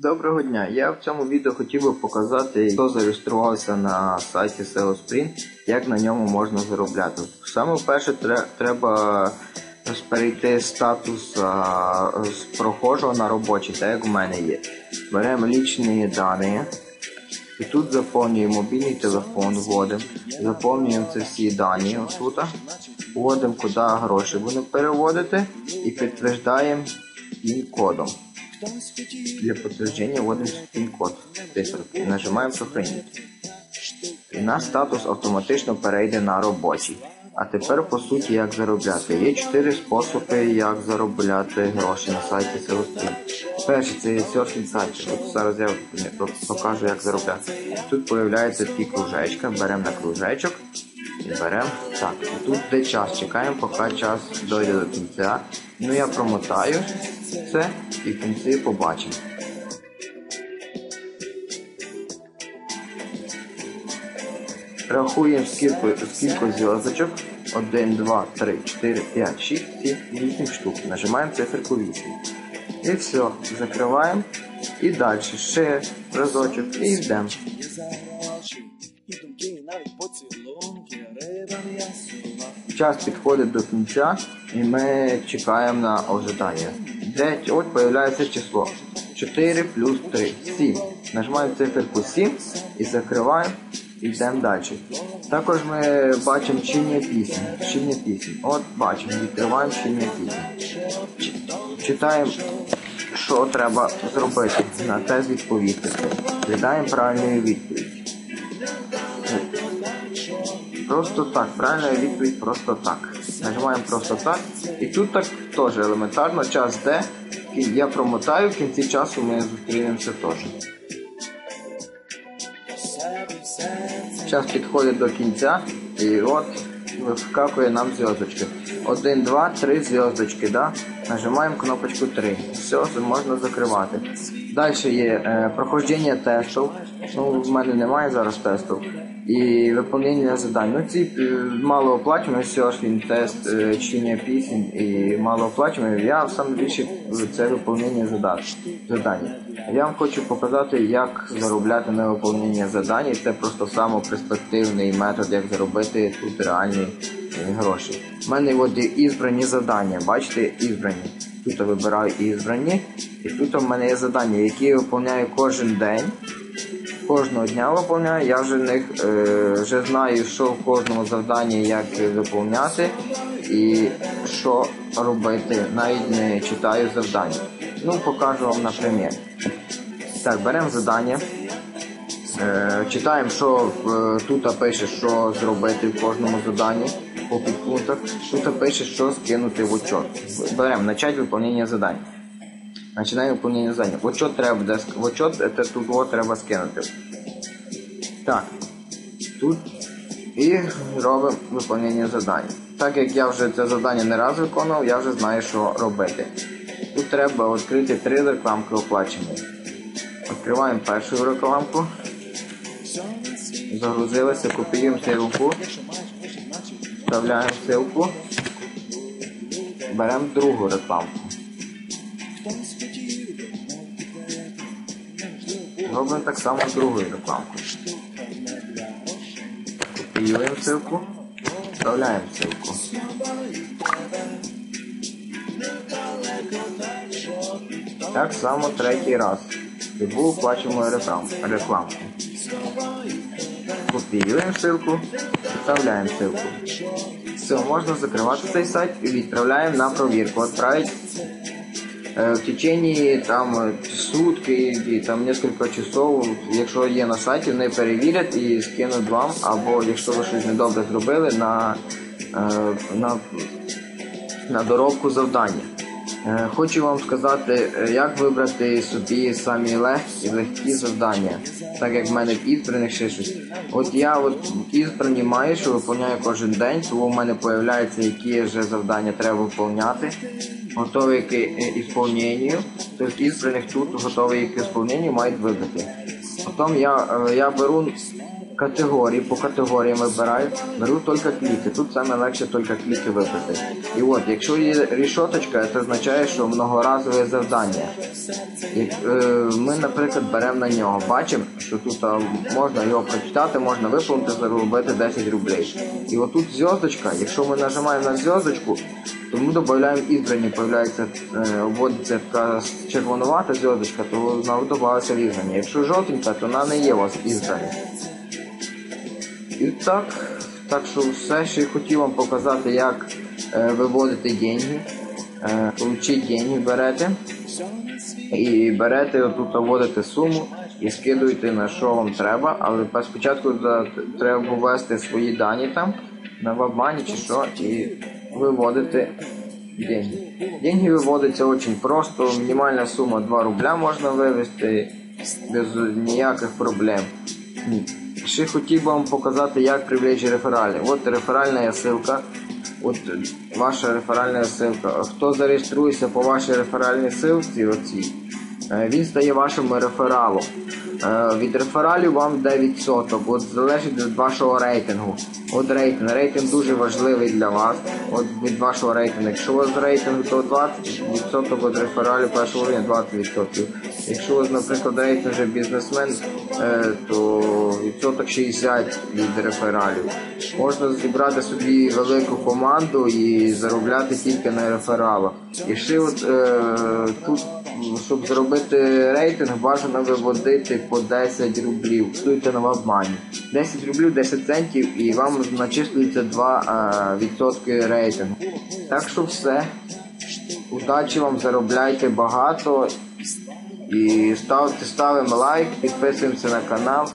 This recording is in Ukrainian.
Доброго дня! Я в цьому відео хотів би показати, хто зареєструвався на сайті SEO Sprint, як на ньому можна заробляти. Саме перше треба перейти статус з прохожого на робочий, так як у мене є. Беремо лічні дані. І тут заповнюємо мобільний телефон, вводимо, заповнюємо це всі дані отут, вводимо, куди гроші будемо переводити і підтверждаємо пін-кодом. Для підтвердження вводимо пін-код циферки. Нажимаємо «Сохранити». І наш статус автоматично перейде на робочий. А тепер по суті як заробляти. Є чотири способи, як заробляти гроші на сайті Селострім. Перший це є серфінг сайт. От зараз я покажу, як заробляти. Тут появляється такі кружечка, беремо на кружечок і беремо так. Тут де час. Чекаємо, поки час дойде до кінця. Ну я промотаю це і в кінці побачимо. Рахуємо скільки зв'язочок. 1, 2, 3, 4, 5, 6, 7, 8 штук. Нажимаємо циферку 8. І все, закриваємо. І далі ще разочок і йдемо. Час підходить до кінця і ми чекаємо на ожидання. Де от появляється число 4 плюс 3, 7. Нажимаємо циферку 7 і закриваємо і йдемо далі. Також ми бачимо чиння пісень. Чиння пісень. От бачимо, відкриваємо чиння пісень. Читаємо, що треба зробити на тест відповідності. Віддаємо правильну відповідь. Просто так, правильна відповідь просто так. Нажимаємо просто так. І тут так теж елементарно, час де. Я промотаю, в кінці часу ми зустрінемося теж. Час підходить до кінця і от вискакує нам зв'язочки. 1, 2, 3 зв'язочки, да? Нажимаємо кнопочку 3. Все, можна закривати. Далі є е, проходження тестів. Ну, в мене немає зараз тестів. І виконання завдань. Ну, ці е, малооплачувані, сьогодні тест е, чтення пісень і малооплачувані. Я саме більше це виконання задач- завдань. Я вам хочу показати, як заробляти на виконання завдань. Це просто самоперспективний метод, як заробити тут реальні е, гроші. У мене от ізбрані завдання. Бачите, ізбрані. Тут я вибираю ізбрані, і тут у мене є завдання, які я виконую кожен день. Кожного дня виповняю, я вже них е, вже знаю, що в кожному завданні, як виповняти і що робити. Навіть не читаю завдання. Ну, покажу вам на примір. Так, беремо завдання. Е, читаємо, що е, тут пише, що зробити в кожному заданні по підпунктах. Тут пише, що скинути в учет. Беремо начать виконання завдань. Починаємо виконання завдання. В учет треба буде ск- в це тут треба скинути. Так. Тут і робимо виконання завдання. Так як я вже це завдання не раз виконував, я вже знаю, що робити. Тут треба відкрити три рекламки оплачені. Відкриваємо першу рекламку. Загрузилися, копіюємо ссылку. Вставляємо ссылку. Беремо другу рекламку. Робимо так само другу рекламку. Копіюємо ссылку. Вставляємо ссылку. Так само третій раз. Любу оплачуємо рекламу. рекламку. Копіюємо ссылку, вставляємо ссылку. Все, можна закривати цей сайт і відправляємо на провірку. Отправить е, в течение там е, сутки і там несколько часов, якщо є на сайті, вони перевірять і скинуть вам, або якщо ви щось недобре зробили, на, на, на доробку завдання. Е, Хочу вам сказати, е, як вибрати собі самі легкі легкі завдання, так як в мене в ізбраних ще щось. От я от ізбрані маю, що виконую кожен день, тому в мене з'являються, які вже завдання треба виконувати. Готові к е, ісполненню. Тобто ізбраних тут готові к ісполненню мають вибрати. Потім я, я беру категорії, по категоріям вибираю, беру тільки кліки. Тут саме легше тільки кліки вибрати. І от, якщо є рішоточка, це означає, що многоразове завдання. Як, е, ми, наприклад, беремо на нього, бачимо, що тут а, можна його прочитати, можна виповнити, заробити 10 рублей. І отут зв'язочка, якщо ми нажимаємо на зв'язочку, то ми додаємо ізбрані, появляється, е, обводиться така червонувата зв'язочка, то вона додавалася в ізбрані. Якщо жовтенька, то вона не є у вас ізбрані. І так, так що все, що я хотів вам показати, як е, виводити деньги. Е, получить деньги берете і берете отут вводите суму і скидуєте на що вам треба, але спочатку треба ввести свої дані там на вебмані чи що і виводите деньги. Деньги виводяться дуже просто, мінімальна сума 2 рубля можна вивести без ніяких проблем. Ще хотів би вам показати, як привлечь рефералі. От реферальна ссылка. От е, ваша реферальна ссылка. Хто зареєструється по вашій реферальній ссылці, оцій, е, він стає вашим рефералом. Е, Від рефералів вам йде відсоток, от залежить від вашого рейтингу. От рейтинг. Рейтинг дуже важливий для вас. От від вашого рейтингу. Якщо у вас рейтинг то 20% від рефералів першого рівня 20%. Якщо у вас, наприклад, рейтинг вже бізнесмен, е, то відсоток 60 від рефералів. Можна зібрати собі велику команду і заробляти тільки на рефералах. І ще от е, тут, щоб зробити рейтинг, бажано виводити по 10 рублів. Стоїте на вебмані. 10 рублів, 10 центів, і вам начислюється 2 е, відсотки рейтингу. Так що все. Удачі вам, заробляйте багато. І ставте, ставимо лайк, підписуємося на канал.